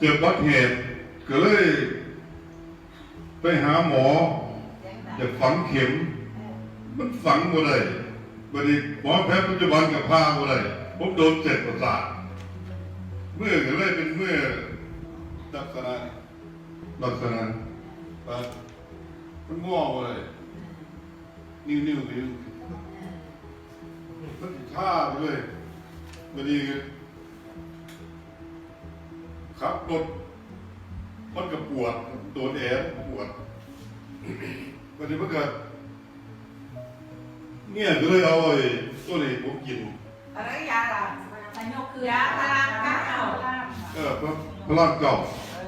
เจอบัติเหตุก็เลยไปหาหมอจะฝังเข็ม มันฝังบ่ได้บัดนี้หมอแพทย์ปัจจุบันกับพาบ่ได้ผมโดนเจ็บประสาทเมื่อก็เลยเป็นเมื่อลักษณะลักษณะแบบมันง่วงบ่เลยนิ้วนิ้วนิ้วมันสิท่าไปเลยบัดนี้ ขับรถมันก็ปวดโดนแอร์ปวดวันนี้มันก็เนี่ยก็เลยเอาไอ้ตัวนี้ผมกินอะไรยาล่ะสยกคือยาพลังก้าวเออพระพลังเก่า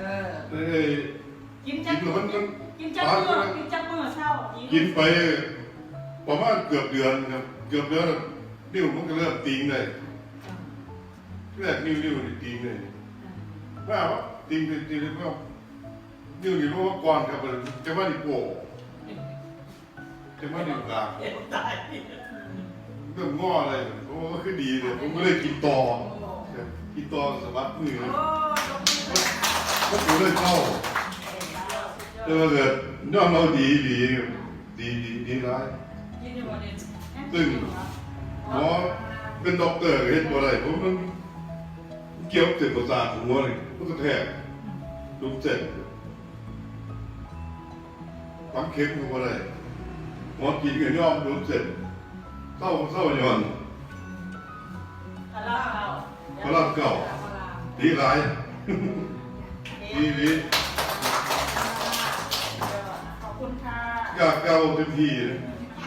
เออเอ้ยกินกิจันกแล้วมันมันกินจักเมื่อกินจักเมื่อเช้ากินไปประมาณเกือบเดือนครับเกือบเดือนนิ้วมันก็เริ่มตีงเลยแรกนิ้วนิ้วนี่ตีงเลย ว่าวะตีงตีงตีงเลยก็นิ้วนี่รู้ว่าก่อนครับมันจะมาดิโป้จะมาดิกลางตายเริ่มง้ออะไรโอ้คือดีเลยผมก็เลยกินต่อกินต่อสะบัดมือโอ้ต้องมีปัญหาก็ผมเลยเข้าแต่ว่าเกิดย่อมเราดีดีดีดีดีร้ายกินอยู่วันนี้หมอเป็นด็อกเตอร์เห็นบ่ได้ผมมัน เกี่ยวกับเส้นประสาทหัวนี่มันก็แทกลูกเจ็บฟังเข็มก็บ่ได้หมอกินก็ย่อมลูกเจ็บเศร้าเศร้าย้อนพลังเก่าพลังเก่าดีร้ายดีดีขอบคุณค่ะอยากเก่าเต็มที่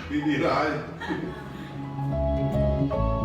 ดีดีร้ายข